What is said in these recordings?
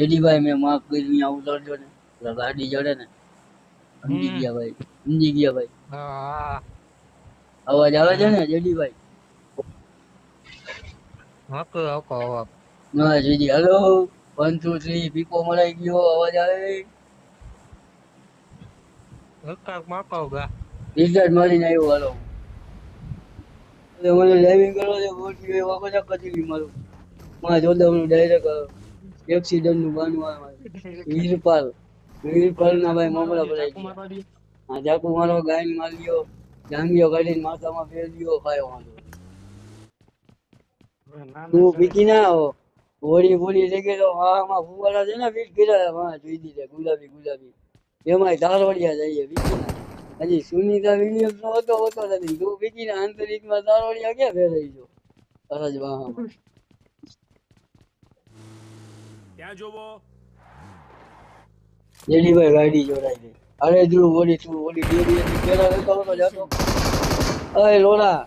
જેડીભાઈ મેં માફ કરી અહીંયા ઉતરજો ને. ગાડી ચડે ને. સમજી ગયા ભાઈ સમજી ગયા ભાઈ. અવાજ આવે છે ને જેડીભાઈ? હક હક હક ના જીજી હલો. વન ટુ થ્રી પીકો મળી ગયો અવાજ આવે? હક માકો ગા. રિચાર્જ મારીને આવ્યો હાલો. એટલે મને ડ્રાઇવિંગ કરો છે મોટી એ વાકો મારું માં જોદાવનું ડાયરેક્ટ એક્સિડન્ટનું બાનું આવે વીરપાલ વીરપાલ. ના ભાઈ મામલા ભરાઈ ગયા. આ ચાકુ મારો ગાયન માર્યો જાંગીઓ કાઢીને માથામાં ફેરવ્યો ભાઈ વાંધો તું પીકી ના. આવો હોળી હોળી ગઈ તો માં ફુવારા છે ને વીટ ગીરા હા જોઈ દીધે ગુલાબી ગુલાબી. એમાંય તારવડિયા જઈએ ના. હજી સુનિતા વિલિયમ નો હતો હોતો નથી. તું પીકી ના આંતરિકમાં તારવડિયા ક્યાં ફેરાઈ છો સરસ વાહમાં. ત્યાં જોવો. જેડીભાઈ ગાડી જોડાઈ ગઈ. અરે ધ્રુવ ઓલી તું ઓલી ડેરી હતી પેલા લેતો હતો. જાતો અરે લોલા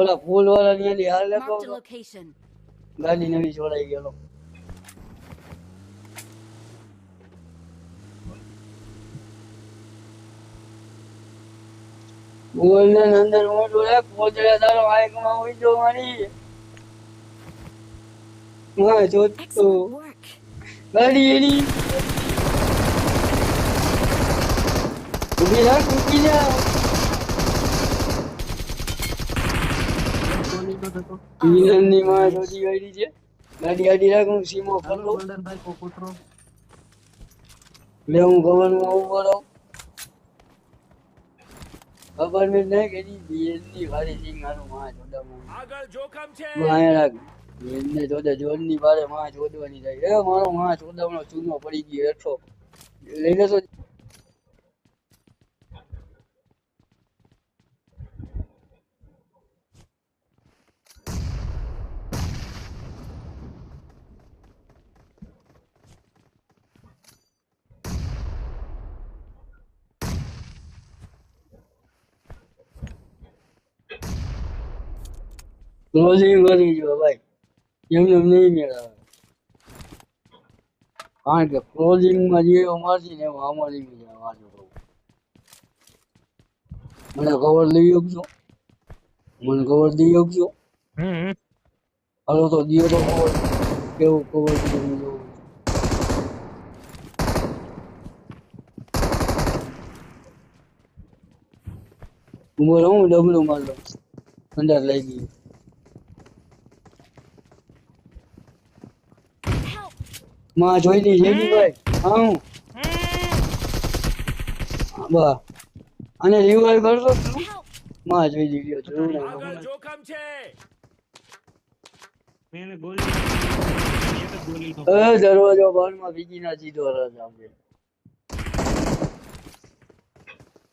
ઓલા ફૂલ વાળા ની એની હાલ લેતો. ગાડી નવી જોડાઈ ગયેલો બોલ ને અંદર મોટું રે પોચડે તારો આંખમાં ઉઈજો મારી. હા જો work. ગાડી એની ઊભી રાખ ઊભી જા વિલનની માં શોધી કાઢી છે ગાડી આડી રાખ સીમો ફરલો લે હું ગવનમાં ઊભો રહું ખબર મેં નહીં કે જી બેનની વારી સિંગ હારું માં જોડાવું આગળ જોખમ છે માયા રાખ બેનને જોડે જોડની બારે માં જોડવાની થાય એ મારો માં જોડાવનો ચૂનો પડી ગયો હેઠો લઈ લેતો ક્લોઝિંગ કરી જો ભાઈ એમને એમ નહીં મેળવે. કારણ કે ક્લોઝિંગમાં જે અમારથી ને અમારી મજા વાંચો કહું. મને કવર લઈ શકશો મને કવર દઈ શકશો હાલો તો દિયો તો કવર કેવું કવર દીધું જોઉં ઉમર હું ડબલું મારલો. અંદર લઈ ગયું. માં જોઈ લી જેડી ભાઈ હા બા. અને રિવાઈવ કરશો તું માં જોઈ લી ને આગળ જોખમ છે. મેને ગોલી એક ગોલી તો એ દરવાજો બંધમાં બીજી ના સીધો રસ આપે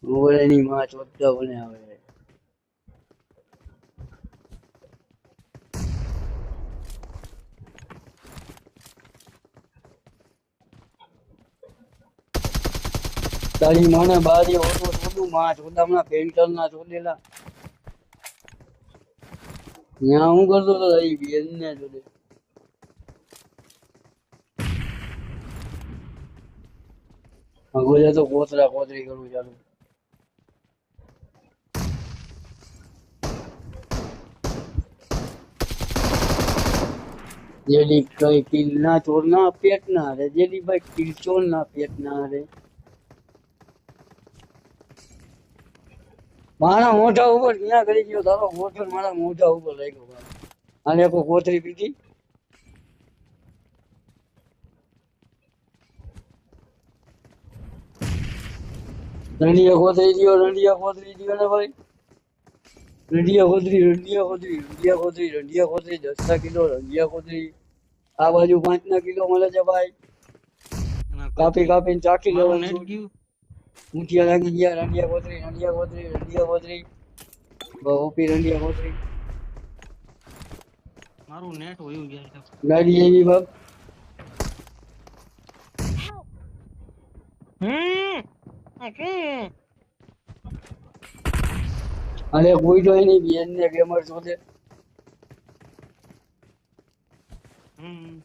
ઓળેની માં ચોથા બને આવે તારી માને બારી ઓટો છોડું માં ચોદામણા પેન્ટર ના ચોદેલા ત્યાં હું કરતો તો તારી બેન ને જોડે. અગોજા તો કોતરા કોતરી કરું ચાલુ. જેલી કઈ કિલ ના ચોર ના પેટ ના રે, જેલી ભાઈ કિલ ચોર ના પેટ ના રે. મારા મોઢા ઉપર ક્યાં કરી ગયો તારો મોઢો મારા મોઢા ઉપર લાગ્યો ભાઈ અને એક કોથરી પીધી? રંડિયા કોથરી દીયો રંડિયા કોથરી દિયો ને ભાઈ. રંડિયા કોથરી રંડિયા ખોતરી રંડિયા કોથરી રંડિયા ખોતરી દસ ના કિલો રંડિયા કોથરી આ બાજુ પાંચ ના કિલો મળે છે ભાઈ. કાપી કાપીને ચાખી લેવાનું મુઠિયા લાગી ગયા રંડિયા ગોતરી રંડિયા કોતરી રંડિયા કોતરી ઓપી રંડિયા કોતરી મારું નેટ હોયું ગયા ગાડી એવી બાપ. અને કોઈ તો એની બેન ને ગેમર શોધે હમ.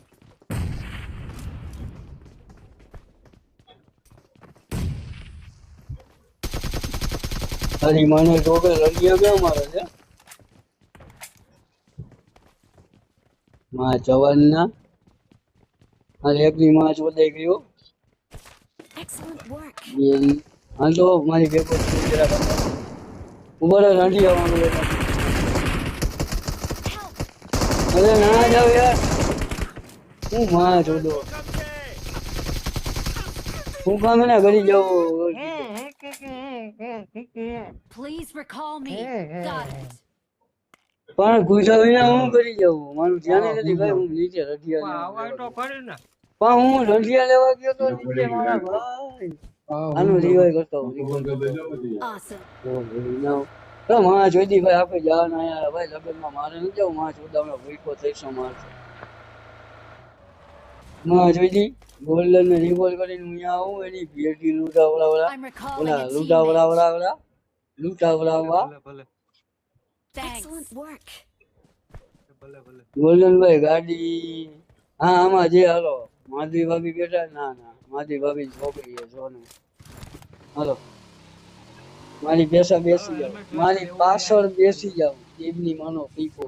તારી મને ટોકે લડિયા કેમ મારે છે માં જવાનના. મારે એકની માં ચોદાઈ ગયો હાલ તો મારી ભેગો ઊભો રાંડી આવવાનું અરે ના જાવ યાર. હું માં જોડો હું કામ ના કરી જાઉં. Please recall me. Got it. પણ ગુજરાત વિના હું કરી જાઉં? મારું ધ્યાન નથી ભાઈ હું નીચે રઢિયા આવાય તો ફરે ને. પણ હું રઢિયા લેવા ગયો તો નીચે મારા ભાઈ. આનું રિવાય કરતો હું તો માં જોઈતી ભાઈ આપણે જવા ના યાર ભાઈ લગ્નમાં મારે નથી જવું. માં ચોદાવનો ભૂખો થઈશો મારશે માં જોઈતી ગોલ્ડન ને કરીને હું અહીંયા આવું એની ભેટી લૂંટા ઓલા લૂંટા લૂંટા ગાડી. હા આમાં જે હાલો. માધવી ભાભી બેઠા ના ના. માધવી ભાભી છોકરી છે જો ને. હાલો. મારી પેસા બેસી જાવ મારી પાછળ બેસી જાવ એમની માનો પીકો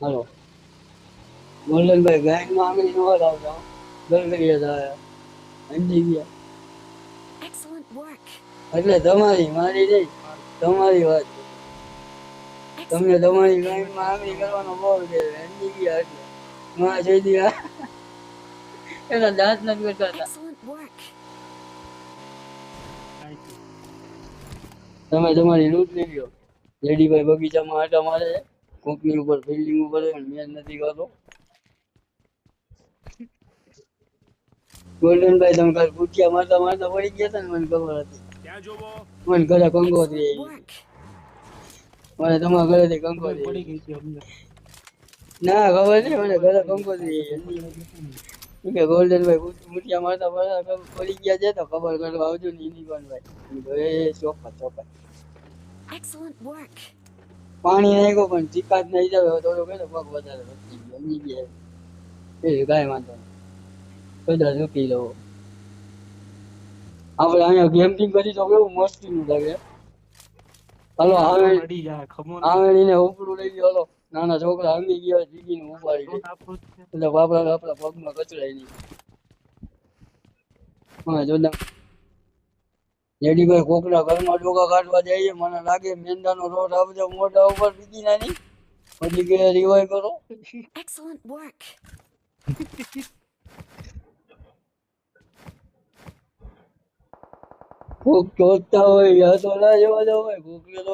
હાલો. ગોલ્ડનભાઈ ગાયનમાં આંગળી નો ગરગરિયા થાય સમજી ગયા એટલે તમારી મારી નહીં તમારી વાત. તમને તમારી લાઈનમાં આંગળી કરવાનો બહુ છે. સમજી ગયા એટલે. મારા જઈ એના દાંત નથી કરતા હતા. તમે તમારી લૂંટ લઈ લેડી ભાઈ બગીચામાં આટા મારે કોકની ઉપર ફિલ્ડિંગ ઉપર મેં નથી કરતો ગોલ્ડનભાઈ તમે કાલ ગુટિયા મારતા મારતા પડી ગયા હતા ને મને ખબર હતી. ત્યાં જોવો? મને ઘરે Excellent આવી મને તમારા ઘરેથી કંકોત્રી પડી. ગઈ ના ખબર નહીં મને ઘરે કંકોત્રી આવી. કે ગોલ્ડનભાઈ ગુટિયા મારતા મારતા ખબર પડી ગયા છે તો ખબર કરવા આવજો ને ભાઈ એ ચોખા ચોક્કસ Excellent પાણી નાખ્યો પણ ચીકાત નહીં જાવ થોડો કહેતો પગ વધારે સમજી ગયા. એ કાંઈ વાંધો નહીં. કદાચ રૂકી લઉં આપણે અહીંયા કેમ્પિંગ કરી તો કેવું મસ્તીનું લાગે. હાલો આવે પડી જાય ઉપડું લઈ ગયો હાલો. નાના છોકરા હંગી ગયા જીગીને ઉપાડી ગઈ એટલે બાપડા આપણા પગમાં કચરાય નહીં. હા જોતા જેડીભાઈ કોકના ઘરમાં ડોકા કાઢવા જઈએ મને લાગે મેંદાનો રોટ આવજો મોઢા ઉપર બીજી નાની પછી કે રિવાય કરો. Excellent work. કોક જોતા હોય યા તો ના જવા દો હોય કોકને તો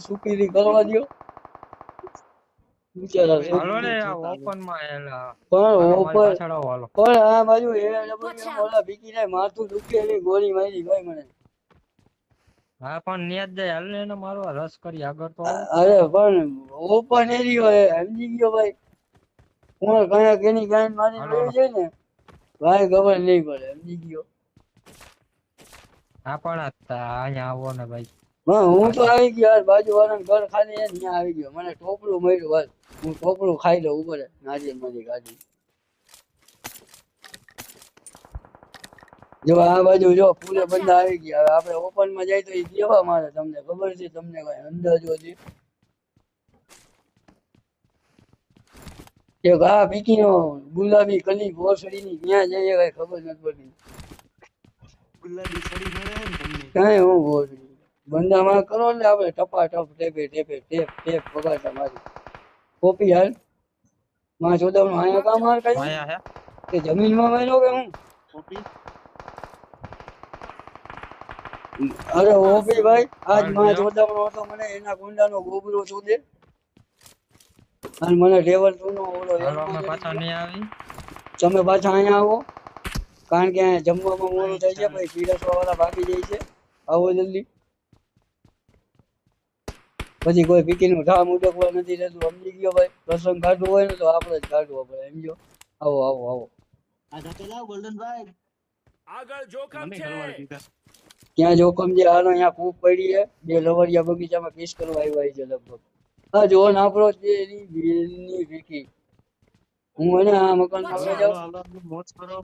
સુકીરી કરવા દો બિચારા હાલો ને ઓપનમાં એલા પણ ઓપન આ બાજુ એ ઓલા ભીકી જાય માથું દુખે એની ગોળી મારી ભાઈ મને હા પણ ન્યા જ જાય હાલ ને એને મારો રસ કરી આગળ તો. અરે પણ ઓપન એરિયો હે સમજી ગયો ભાઈ. કોણ કયા કેની ગાય મારી લઈ છે ને ભાઈ ખબર નહીં પડે સમજી ગયો. પણ આ અહીંયા આવો ને ભાઈ. હા હું તો આવી ગયો યાર બાજુ વાળાનું ઘર ખાલી ત્યાં આવી ગયો. મને ટોપલું મળ્યું બસ. હું ટોપલું ખાઈ લઉં ઉપર. નારિયેલ મારી ગાડી જો આ બાજુ જો પૂરે બંધા આવી ગયા. હવે આપણે ઓપનમાં જાય તો એ કેવા મારે તમને ખબર છે? તમને કઈ અંદાજો છે? એક આ પીકીનો ગુલાબી કલી ભોસડીની ક્યાં જઈએ કઈ ખબર નથી પડતી ગુલાબી સડી મળે ને તમને કાંઈ હું ભોસડી બંધામાં કરો ને આપણે ટપા ટપ ટેપે ટેપે ટેપ ટેપ પગારતા મારી કોપી હાલ. માં ચોદાવનું અહીંયા કામ હાલ કરી આયા હે? કે જમીનમાં માર્યો કે હું? કોપી? અરે ઓપી ભાઈ આજમાં ચોદાવનો હતો મને એના કુંડાનો ગોબરો શોધે અને મને ટેબલ ટુ નો ઓલો હાલો અમે હેલ્પ પાછા નહીં આવી. તમે પાછા અહીંયા આવો. કારણ કે જમવામાં મોડું થઈ જાય પછી પીરસવા વાળા ભાગી જાય છે આવો જલ્દી. પછી કોઈ પીકીનું ઠામ ઉડકવા નથી રહેતું સમજી ગયો ભાઈ. પ્રસંગ કાઢવો હોય ને તો આપણે જ કાઢવો પડે સમજો આવો આવો આવો. આગળ જોખમ છે. ત્યાં જોખમ જે હાલો અહીંયા કૂપ પડી છે. બે લવરિયા બગીચામાં પીસ કરવા આવ્યા છે લગભગ. હા જો નાપરો આપણો જે એની બેનની ભીખી. હું એને આ મકાન હાલો, જાઉં. મોજ કરો.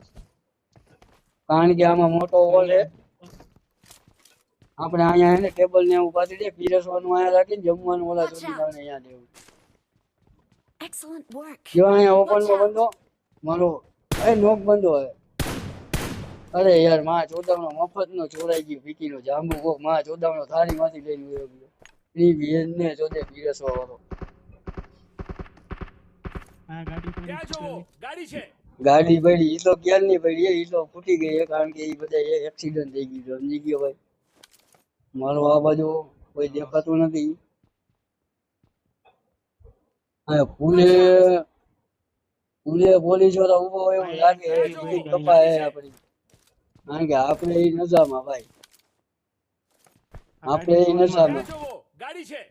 કારણ કે આમાં મોટો હોલ છે. આપણે અહીંયા એને ટેબલ ને એવું પાછી દે પીરસવાનું અહીંયા રાખીને જમવાનું ઓલા ચોથી અહીંયા દેવું. જો અહીંયા ઓપનમાં બંધો મારો એ નોક બંધો હે અરે યારમાં ચોદામનો મફત નો ચોરાઈ ગયો ફીકી નો જાંબુ કોકમાં ચોદામનો થાળી માંથી લઈને ગયો. ની બેન ને ચોદે પીરસવા વાળો. આ ગાડી ગાડી છે. ગાડી પડી એ તો ક્યારની પડી એ તો ફૂટી ગઈ કારણ કે એ બધા એક્સિડન્ટ થઈ ગયું સમજી ગયો ભાઈ. મારો આ બાજુ કોઈ દેખાતું નથી. હા પુલે પુલે પોલીસવાળા ઊભો હોય એવું લાગે છે. કપાય આપણી કારણ કે આપણે એ નજામાં ભાઈ. આપણે ગાડી નજામાં ગાડી છે.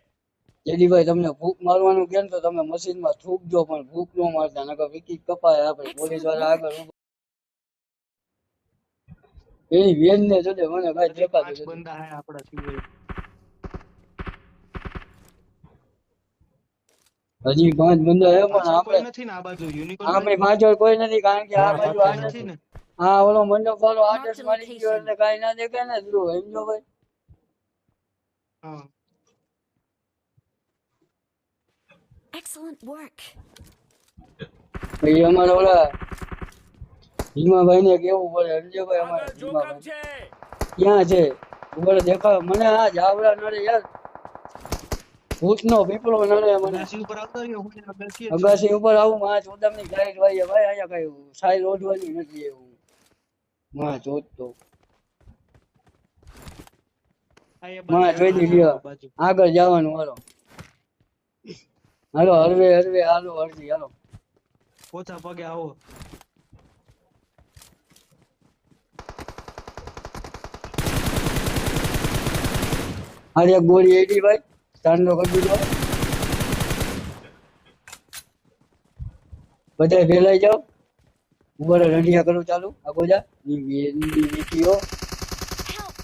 જેડીભાઈ તમને ભૂખ મારવાનું કેમ તો તમે મશીનમાં થૂકજો પણ ભૂખ ન મારતા નકર વિકી કપાય આપણે પોલીસવાળા આગળ એની વેન ને જોડે મને ભાઈ હજી દેખાતું પાંચ બંદા હે આપડા સિવાય. હજી પાંચ બંદા હે પણ આપણે નથી ને આ બાજુ? યુનિકોર્ન આપણી પાછળ કોઈ નથી કારણ કે આ બાજુ આ નથી ને. હા ઓલો મંડપ વાળો આદેશ મારી ગયો. એટલે કાઈ ના દેખાય ને ધ્રુવ સમજો ભાઈ. હા. Excellent work. પછી અમારે ઓલા ભીમાભાઈ ને કેવું પડે? સમજ્યો ભાઈ અમારે ભીમાભાઈ. ક્યાં છે? ઉપર દેખાવ મને આ જાવડા નડે યાર. ભૂતનો પીપળો નડે મને. ઉપર આવતા રહ્યો. અગાસી ઉપર આવું માં ચોદમની ગાઈડ વાઈએ. ભાઈ અહીંયા કઈ સાઈલ ઓઢવાની નથી એવું. માં ચોદ તો. આ એ માં જોઈ લ્યો. આગળ જવાનું હાલો. હાલો હરવે હરવે હાલો હરજી હાલો. પોતા પગે આવો. અરે ગોળી એડી ભાઈ ચાંદલો કરી દીધો બધા ફેલાઈ જાઓ ઉપર રંડિયા કરું ચાલુ. આગો જા ની ની નીતિઓ Help!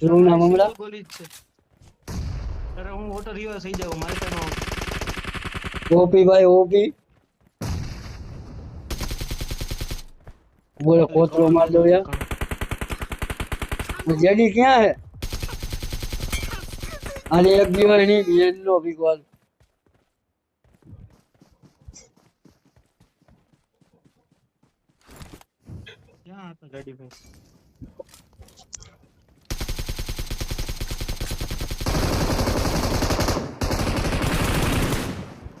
ધ્રુવના મમરા. ગોલી જ છે. અરે હું ઓટો રિવર્સ થઈ જાઉં મારે ત્યાં ઓપી ભાઈ, ઓપી. બોલો કોતરો માર દો યાર. જેડી ક્યાં હે? અને એક દિવસની બેન નો ભીગવાલ ક્યાં હતા ગાડી ભાઈ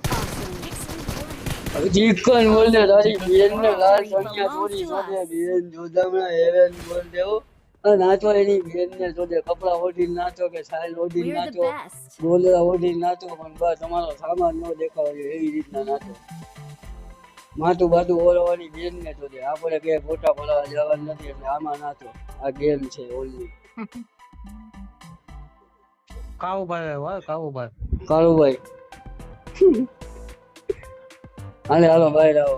Awesome. Excellent work. ચીકન બોલ દે તારી બેન ને લાલ કન્યા ચોરી જોડે બેન જોદામણા હેવન બોલ દેવો નાચો એની બેન ને જોડે કપડા ઓઢી નાચો કે સાઈલ ઓઢી નાચો. ઓઢી નાચો પણ બસ તમારો સામાન ન દેખાવો જોઈએ એવી રીતના નાચો. માથું બાથું ઓળવાની બેન ને જોડે. આપણે કે ફોટા પડાવવા જવાનું નથી એટલે આમાં નાચો. આ ગેમ છે ઓનલી કાવુભાઈ હોય કાવુભાઈ કાળુભાઈ. હાલે હાલો બહાર આવો